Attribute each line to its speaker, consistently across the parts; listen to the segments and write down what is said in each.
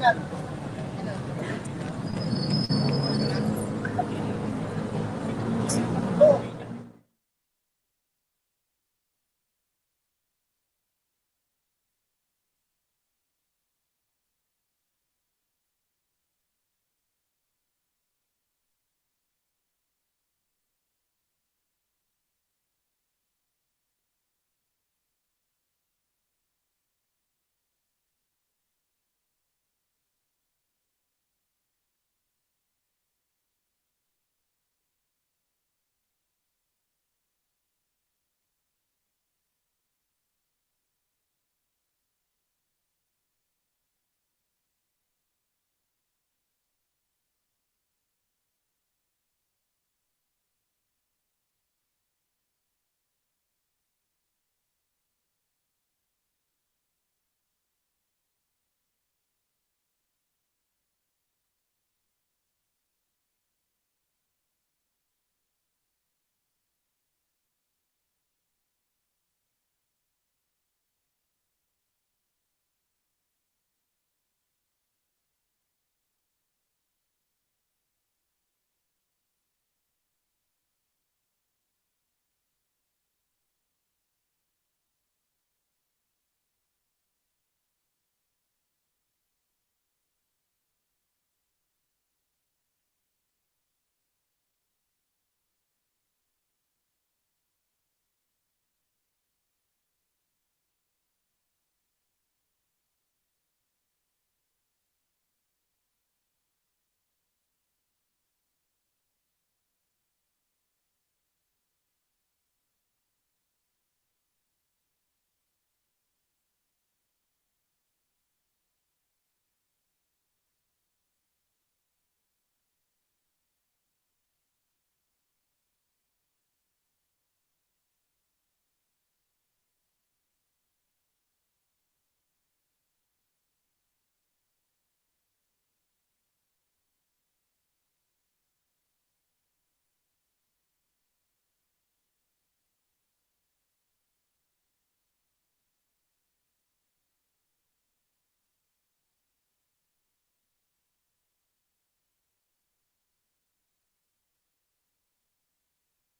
Speaker 1: Yeah.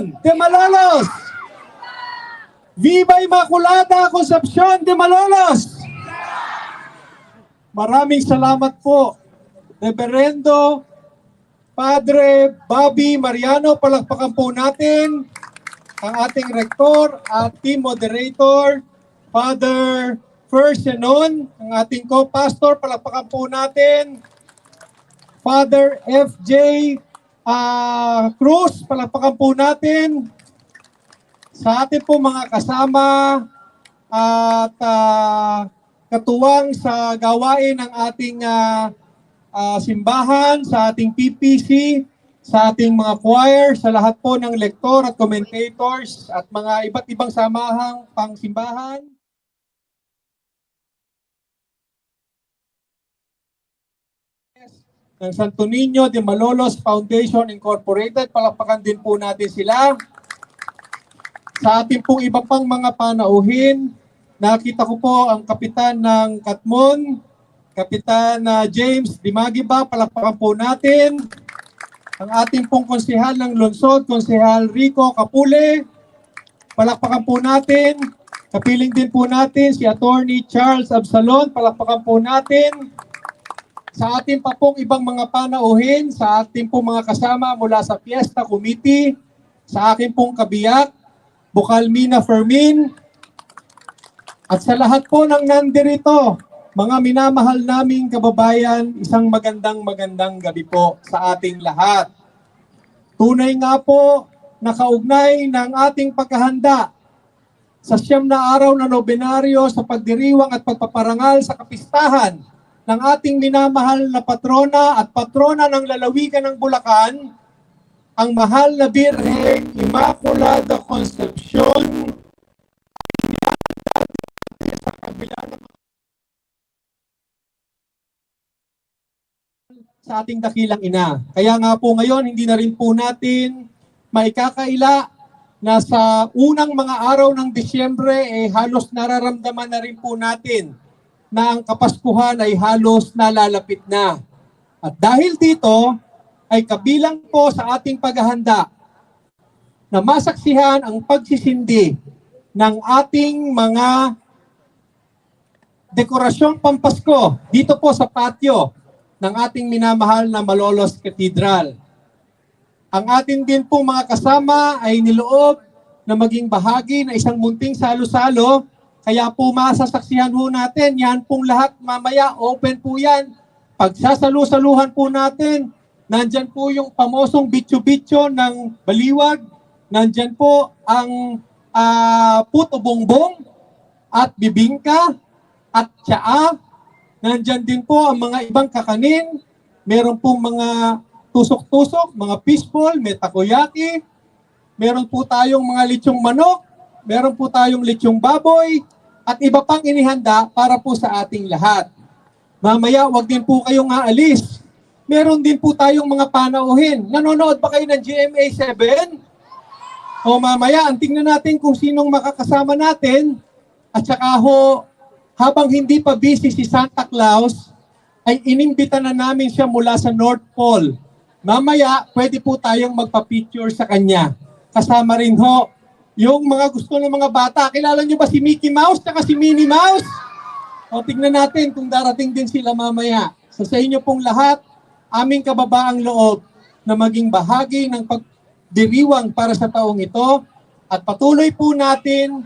Speaker 1: De Malolos. Viva Immaculada Concepcion de Malolos. Maraming salamat po, Reverendo Padre Bobby Mariano. Palakpakan po natin ang ating rektor at team moderator, Father First Senon, ang ating co-pastor. Palakpakan po natin Father FJ ah, Cruz, palakpakan po natin sa ating po mga kasama at ah, katuwang sa gawain ng ating ah, ah, simbahan, sa ating PPC, sa ating mga choir, sa lahat po ng lektor at commentators at mga iba't ibang samahang pangsimbahan. Ng Santo Niño de Malolos Foundation Incorporated. Palakpakan din po natin sila. Sa ating pong iba pang mga panauhin, nakita ko po ang kapitan ng Katmon, Kapitan ah, James Dimagiba, palakpakan po natin. Ang ating pong konsehal ng Lungsod, Konsehal Rico Capule, palakpakan po natin. Kapiling din po natin si Attorney Charles Absalon, palakpakan po natin sa ating pa pong ibang mga panauhin, sa ating pong mga kasama mula sa Fiesta Committee, sa aking pong kabiyak, Bukalmina Fermin, at sa lahat po ng nandirito, mga minamahal naming kababayan, isang magandang magandang gabi po sa ating lahat. Tunay nga po na kaugnay ng ating pagkahanda sa siyam na araw na nobenaryo sa pagdiriwang at pagpaparangal sa kapistahan ng ating minamahal na patrona at patrona ng lalawigan ng Bulacan, ang mahal na Birhen Immaculada Concepcion sa kabila ng sa ating dakilang ina. Kaya nga po ngayon, hindi na rin po natin maikakaila na sa unang mga araw ng Disyembre, eh, halos nararamdaman na rin po natin na ang Kapaskuhan ay halos nalalapit na. At dahil dito, ay kabilang po sa ating paghahanda na masaksihan ang pagsisindi ng ating mga dekorasyong pampasko dito po sa patio ng ating minamahal na Malolos Cathedral. Ang atin din pong mga kasama ay niloob na maging bahagi na isang munting salo-salo. Kaya po masasaksihan po natin, yan pong lahat mamaya, open po yan. Pagsasalu-saluhan po natin, nandyan po yung pamosong bityo-bityo ng baliwag, nandyan po ang ah, puto bongbong at bibingka at tsaa. Nandyan din po ang mga ibang kakanin. Meron pong mga tusok-tusok, mga fishball, may takoyaki. Meron po tayong mga lechong manok. Meron po tayong lechong baboy. At iba pang inihanda para po sa ating lahat. Mamaya, wag din po kayong aalis. Meron din po tayong mga panauhin. Nanonood ba kayo ng GMA 7? O mamaya, ang tingnan natin kung sinong makakasama natin. At saka ho, habang hindi pa busy si Santa Claus, ay inimbita na namin siya mula sa North Pole. Mamaya, pwede po tayong magpa-picture sa kanya. Kasama rin ho, yung mga gusto ng mga bata. Kilala nyo ba si Mickey Mouse at si Minnie Mouse? O tignan natin kung darating din sila mamaya. So sa inyo pong lahat, aming kababaang loob na maging bahagi ng pagdiriwang para sa taong ito at patuloy po natin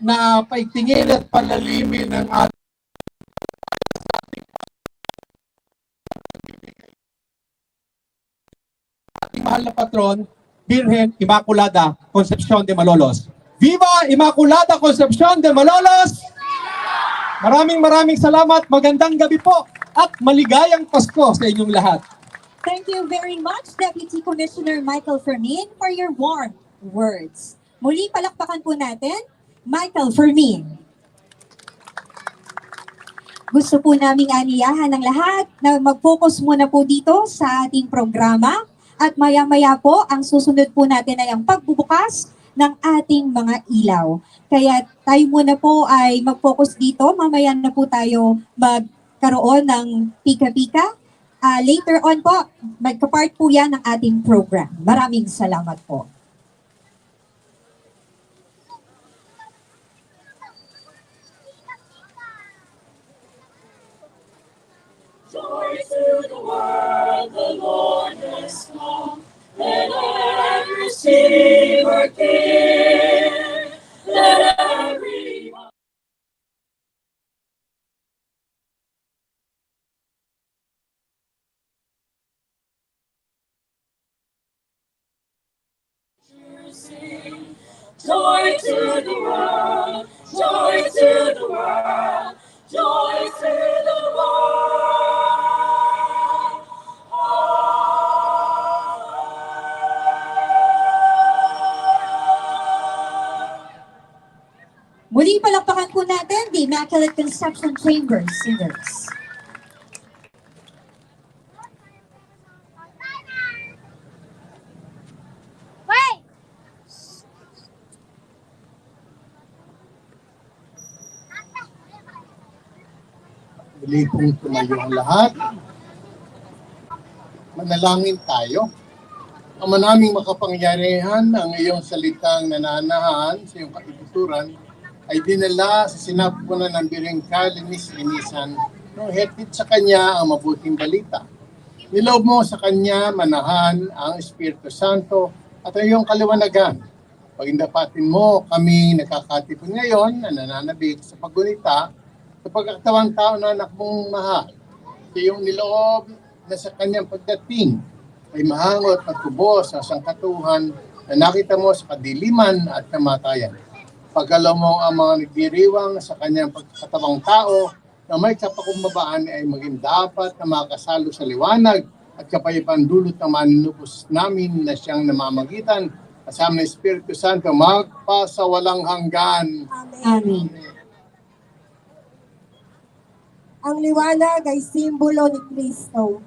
Speaker 1: na paigtingin at palalimin ng ating ating mahal na patron, Birhen Immaculada Concepcion de Malolos. Viva Immaculada Concepcion de Malolos! Maraming maraming salamat, magandang gabi po at maligayang Pasko sa inyong lahat.
Speaker 2: Thank you very much, Deputy Commissioner Michael Fermin, for your warm words. Muli palakpakan po natin, Michael Fermin. Gusto po naming aniyahan ng lahat na mag-focus muna po dito sa ating programa at maya-maya po ang susunod po natin ay ang pagbubukas ng ating mga ilaw. Kaya tayo muna po ay mag-focus dito. Mamaya na po tayo magkaroon ng pika-pika Ah, later on po, magka-part po yan ng ating program. Maraming salamat po.
Speaker 3: Joy to the world, the Lord has Joy to the world, joy to the world, joy to the world.
Speaker 2: Muli palakpakan po natin the Immaculate Conception Chamber Singers.
Speaker 4: Muli pong tumayo ang lahat. Manalangin tayo. Ama naming makapangyarihan, ang iyong salitang nananahan sa iyong katuturan ay dinala sa sinapunan ng birengka, linis-linisan, nung hetid sa kanya ang mabuting balita. Niloob mo sa kanya manahan ang Espiritu Santo at ang iyong kaliwanagan. Pagindapatin mo kami nakakatipon ngayon na nananabik sa paggunita sa pagkakatawang tao na anak mong mahal. Sa iyong niloob na sa kanyang pagdating ay mahangot at kubos sa sangkatuhan na nakita mo sa kadiliman at kamatayan. Pagalaw mo ang mga nagdiriwang sa kanyang pagkatawang tao na may kapakumbabaan ay maging dapat na makasalo sa liwanag at kapayapang dulot ng manunubos namin na siyang namamagitan kasama ng Espiritu Santo magpasawalang hanggan.
Speaker 2: Amen.
Speaker 5: Ang liwanag ay simbolo ni Kristo,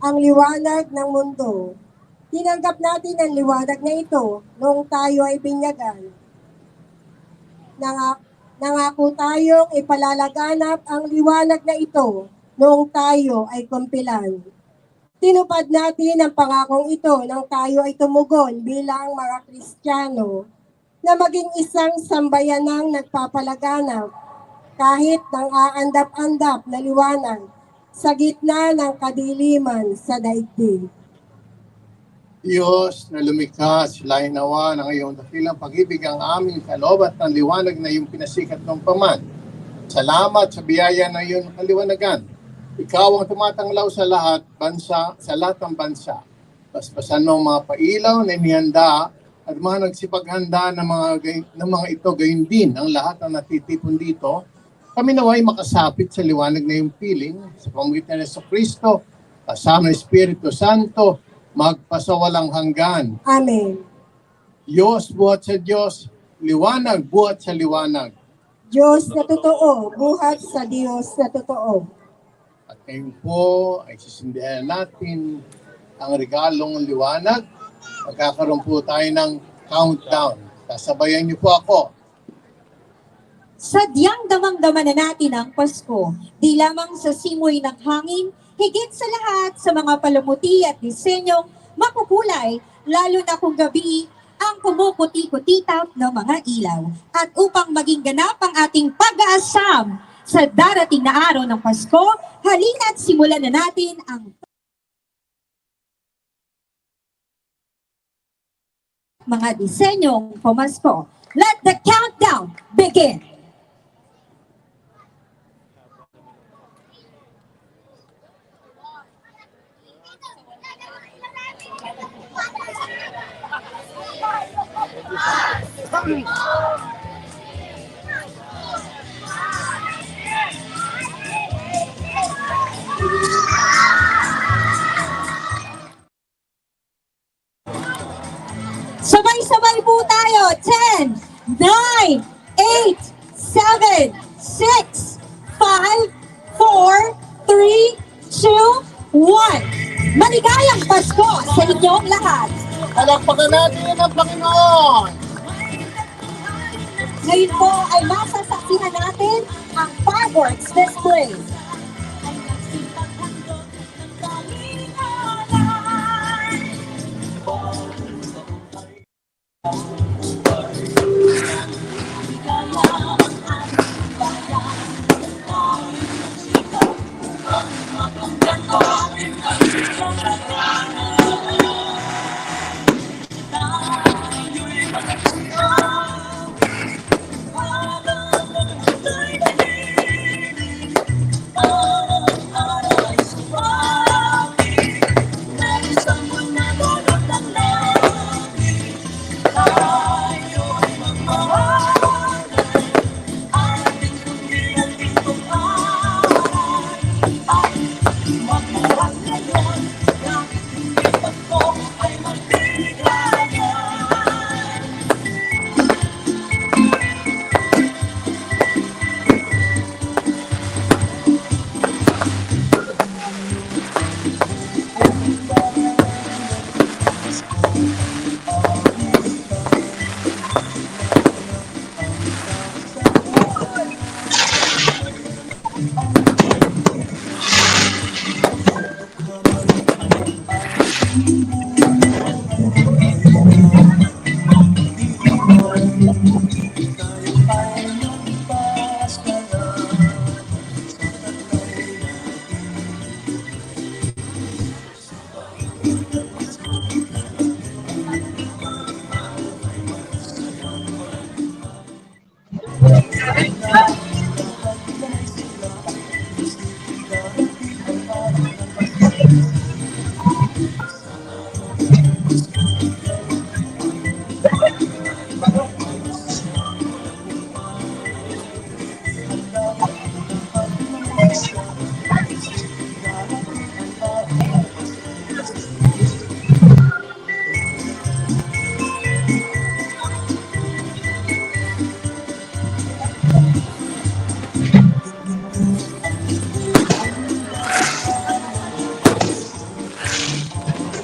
Speaker 5: ang liwanag ng mundo. Tinanggap natin ang liwanag na ito noong tayo ay binyagan ng, Nangako tayong ipalalaganap ang liwanag na ito noong tayo ay kumpilan. Tinupad natin ang pangakong ito nang tayo ay tumugon bilang mga Kristiyano na maging isang sambayanang nagpapalaganap kahit ng aandap-andap na liwanag sa gitna ng kadiliman sa daigdig.
Speaker 4: Diyos na lumikha, sila'y nawa ng iyong dakilang pag-ibig ang aming kaloob at ng liwanag na iyong pinasikat ng paman. Salamat sa biyaya na iyong kaliwanagan. Ikaw ang tumatanglaw sa lahat, bansa, sa lahat ng bansa. Paspasan mo mga pailaw na inihanda at mga nagsipaghanda ng mga, ng mga ito gayon din ang lahat ng natitipon dito. Kami naway makasapit sa liwanag na iyong piling sa pamagitan ng Kristo kasama ng Espiritu Santo magpasawalang hanggan.
Speaker 5: Amen.
Speaker 4: Diyos buhat sa Diyos, liwanag buhat sa liwanag.
Speaker 5: Diyos na totoo, buhat sa Diyos na totoo.
Speaker 4: At ngayon po ay sisindihan natin ang regalong liwanag. Magkakaroon po tayo ng countdown. Sasabayan niyo po ako.
Speaker 2: Sadyang damang-dama na natin ang Pasko, di lamang sa simoy ng hangin, higit sa lahat sa mga palamuti at disenyong makukulay, lalo na kung gabi ang kumukuti-kutitaw ng mga ilaw. At upang maging ganap ang ating pag-aasam sa darating na araw ng Pasko, halina't simulan na natin ang mga disenyong pamasko. Let the countdown begin! Sabay-sabay po tayo. 10, 9, 8, 7, 6, 5, 4, 3, 2, 1. Maligayang Pasko sa inyong lahat.
Speaker 4: Palakpakan natin
Speaker 2: What's this place? Bye.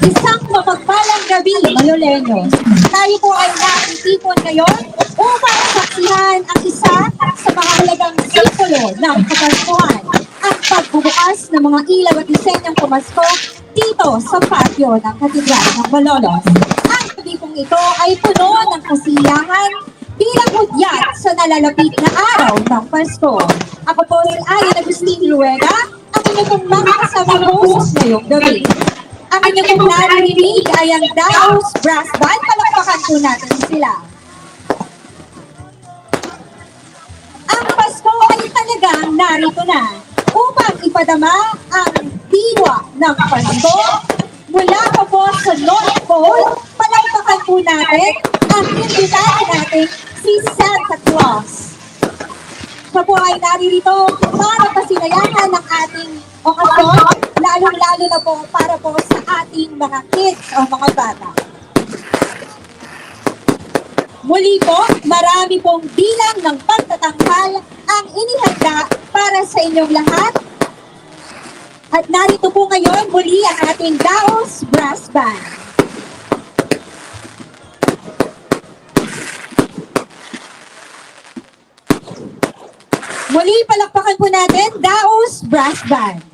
Speaker 2: Isang mapagpalang gabi, Maloleños. Tayo po ay nakitipon ngayon upang saksihan ang isa sa mga halagang simbolo ng Kapaskuhan, ang pagbubukas ng mga ilaw at disenyong pumasko dito sa patio ng Katedral ng Malolos. Ang gabi pong ito ay puno ng kasiyahan bilang hudyat sa nalalapit na araw ng Pasko. Ako po si Ayan Agustin Luega, ang inyong pong mga kasama host ngayong gabi. Ang inyong pong naririnig ay ang Daos Brass Band. Palakpakan po natin sila. Ang Pasko ay talagang narito na upang ipadama ang diwa ng Pasko mula pa po sa North Pole. Palakpakan po natin ang imbitahan natin si Santa Claus. Siya po ay naririto para pasinayahan ng ating okasyon, lalong-lalo na po para po sa ating mga kids o mga bata. Muli po, marami pong bilang ng pagtatanghal ang inihanda para sa inyong lahat. At narito po ngayon muli ang ating Daos Brass Band. Muli palakpakan po natin Daos Brass Band.